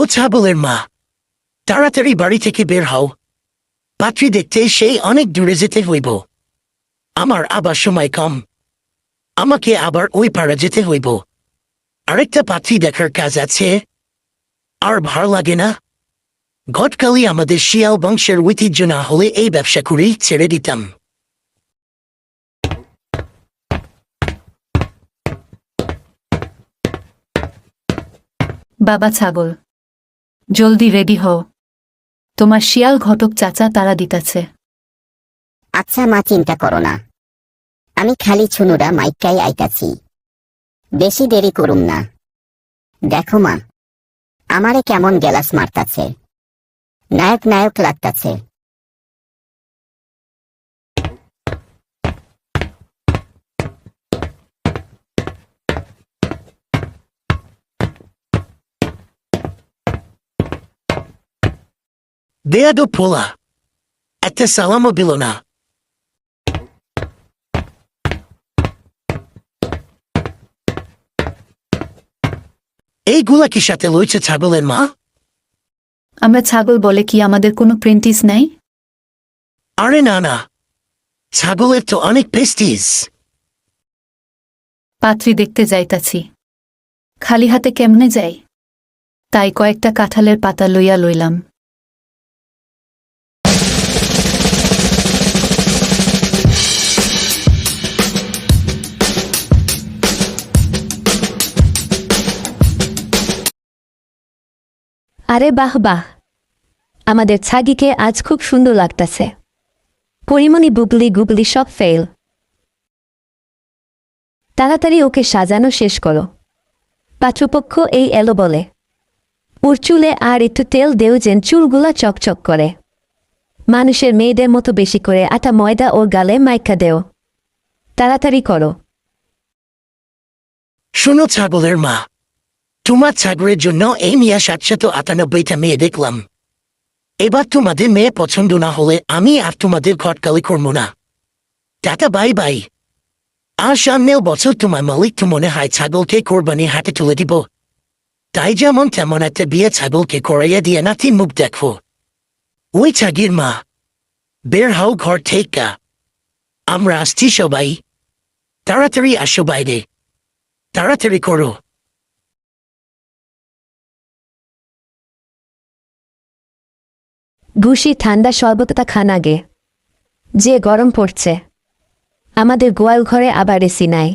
ও ছাগলের মা। তাড়াতাড়ি বাড়ি থেকে বের হও। পাত্রী দেখতে সেই অনেক দূরে যেতে হইব। আমার আবার সময় কম। আমাকে আবার ওই পাড়া যেতে হইব। আরেকটা পাত্রী দেখার কাজ আছে। আর ভার লাগে না। গতকালই আমাদের শিয়াল বংশের ঐতিহ্য না হলে এই ব্যবসা করেই ছেড়ে দিতাম। বাবা ছাগল জলদি রেডি হও। তোমার শিয়াল ঘটক চাচা তারা দিতাছে। আচ্ছা মা, চিন্তা করো না। আমি খালি ছুনুরা মাইকাই আইতাছি। বেশি দেরি করুম না। দেখো মা, আমারে কেমন গেলাস মারতাছে। নায়ক নায়ক লাগতাছে। বেয়াদো পোলা একটা সালামও দিল না এইগুলা কি সাথে লইছে ছাগলের মা আমরা ছাগল বলে কি আমাদের কোনো প্রেন্টিস নাই আরে না না ছাগলের তো অনেক পেস্টিস পাত্রী দেখতে যাইতাছি খালি হাতে কেমনে যাই তাই কয়েকটা কাঁঠালের পাতা লইয়া লইলাম আরে বাহ বাহ। আমাদের ছাগিকে আজ খুব সুন্দর লাগতাছে। পরিমণি, বুবলি, গুবলি সব ফেল তাড়াতাড়ি ওকে সাজানো শেষ করো। পাত্রপক্ষ এই এলো বলে। ওর চুলে আর একটু তেল দেও যেন চুলগুলা চকচক করে। মানুষের মেয়েদের মতো বেশি করে আটা ময়দা ওর গালে মাইকা দেও। তাড়াতাড়ি করো। শোনো ছাগলের মা তোমার ছাগলের জন্য এই মিয়া সাতশত আটানব্বইটা মেয়ে দেখলাম। এবার তোমাদের মেয়ে পছন্দ না হলে আমি আর তোমাদের ঘটকালি করব না। Tata, bye bye. আর সামনেও বছর তোমার মালিক তো মনে হয় ছাগলকে কোরবানি হাতে তুলে দিব। তাই যেমন তেমন একটা বিয়ে ছাগলকে করাইয়া দিয়ে নাতি মুখ দেখো। ওই ছাগির মা। বের হও ঘর থেকে আমরা আসছি সবাই। তাড়াতাড়ি আসো বাইরে। তাড়াতাড়ি করো। ঘুষি ঠান্ডা সর্বতটা খান আগে। যে গরম পড়ছে। আমাদের গোয়াল ঘরে আবার এসি নাই।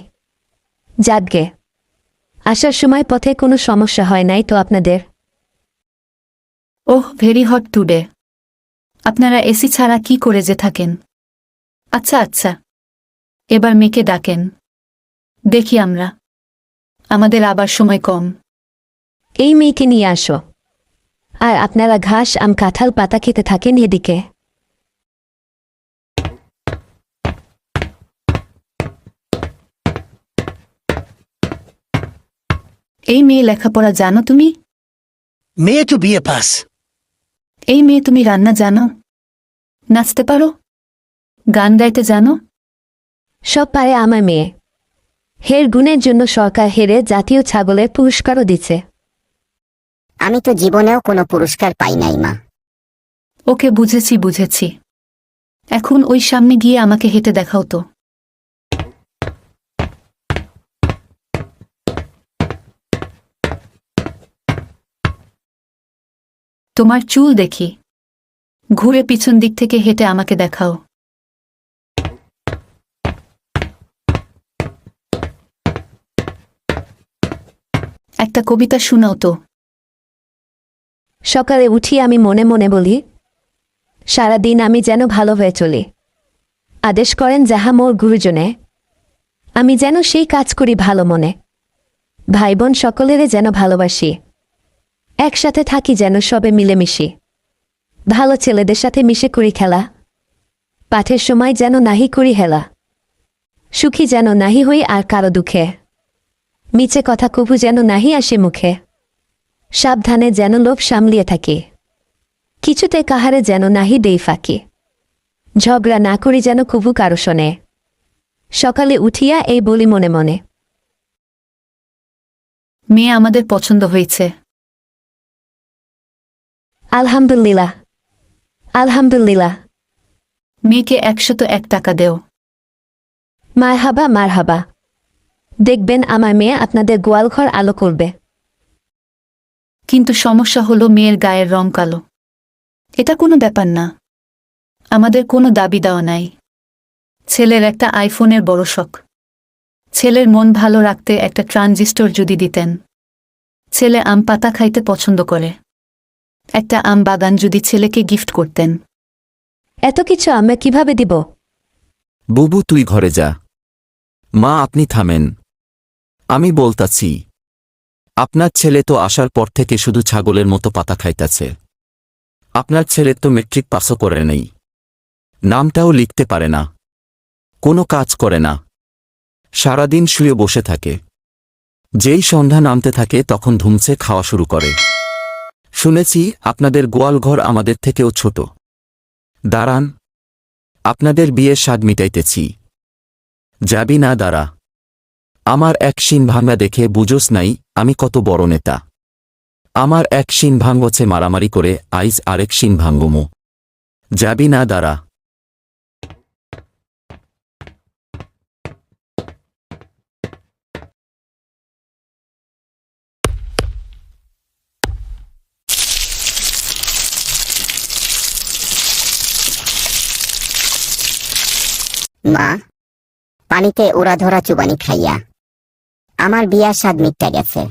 যাদগে আসার সময় পথে কোনো সমস্যা হয় নাই তো আপনাদের? Oh very hot today. আপনারা এসি ছাড়া কি করে যে থাকেন? আচ্ছা আচ্ছা। এবার মেয়েকে ডাকেন। দেখি আমরা। আমাদের আবার সময় কম। এই মেয়েকে নিয়ে আসো। আর আপনারা ঘাস আম কাঁঠাল পাতা খেতে থাকেন এদিকে। এই মেয়ে লেখাপড়া জানো তুমি? মেয়ে তো বিয়ে পাস। এই মেয়ে তুমি রান্না জানো? নাচতে পারো? গান গাইতে জানো? সব পারে আমার মেয়ে। হের গুণের জন্য সরকার হেরে জাতীয় ছাগলের পুরস্কারও দিচ্ছে। আমি তো জীবনেও কোনো পুরস্কার পাই নাই, মা। ওকে বুঝেছি বুঝেছি। এখন ওই সামনে গিয়ে আমাকে হেঁটে দেখাও তো। তোমার চুল দেখি। ঘুরে পিছন দিক থেকে হেঁটে আমাকে দেখাও। একটা কবিতা শোনাও তো। সকালে উঠি আমি মনে মনে বলি, সারাদিন আমি যেন ভালো হয়ে চলি। আদেশ করেন যাহা মোর গুরুজনে। আমি যেন সেই কাজ করি ভালো মনে। ভাই বোন সকলেরে যেন ভালোবাসি। একসাথে থাকি যেন সবে মিলেমিশি। ভালো ছেলেদের সাথে মিশে করি খেলা। পাঠের সময় যেন নাহি করি হেলা। সুখী যেন নাহি হই আর কারও দুঃখে। মিছে কথা কবু যেন নাহি আসে মুখে। সাবধানে যেন লোভ সামলিয়ে থাকে। কিছুতে কাহারে যেন নাহি দেই ফাঁকি। ঝগড়া না করি যেন কবু কারও শোনে। সকালে উঠিয়া এই বলি মনে মনে। মেয়ে আমাদের পছন্দ হয়েছে আলহামদুলিল্লাহ। আলহামদুলিল্লাহ। মেয়েকে একশত এক টাকা দেও। মার হাবা মার হাবা দেখবেন আমার মেয়ে আপনাদের গোয়ালঘর আলো করবে। কিন্তু সমস্যা হলো মেয়ের গায়ের রং কালো। এটা কোনো ব্যাপার না। আমাদের কোনো দাবি দেওয়া নাই। ছেলের একটা আইফোনের বড় শখ। ছেলের মন ভালো রাখতে একটা ট্রানজিস্টর যদি দিতেন। ছেলে আম পাতা খাইতে পছন্দ করে। একটা আম বাগান যদি ছেলেকে গিফট করতেন। এত কিছু আমরা কীভাবে দিব? বুবু, তুই ঘরে যা। মা, আপনি থামেন। আমি বলতাছি। আপনার ছেলে তো আসার পর থেকে শুধু ছাগলের মতো পাতা খাইতাছে। আপনার ছেলে তো মেট্রিক পাসও করে নেই। নামটাও লিখতে পারে না। কোনো কাজ করে না। সারাদিন শুয়ে বসে থাকে। যেই সন্ধ্যা নামতে থাকে তখন ধুমছে খাওয়া শুরু করে। শুনেছি আপনাদের গোয়ালঘর আমাদের থেকেও ছোট। দাঁড়ান। আপনাদের বিয়ের স্বাদ মিটাইতেছি। যাবি না দাঁড়া। আমার এক শিন ভাঙা দেখে বুঝোস নাই আমি কত বড় নেতা। আমার এক শিন ভাঙ্গছে মারামারি করে আইস আরেক শিন ভাঙ্গমো যাবি না, দাঁড়া। মা, পানিতে ওরা ধরা চুবানি খাইয়া। আমার বিয়ার স্বাদ মিটটা গেছে।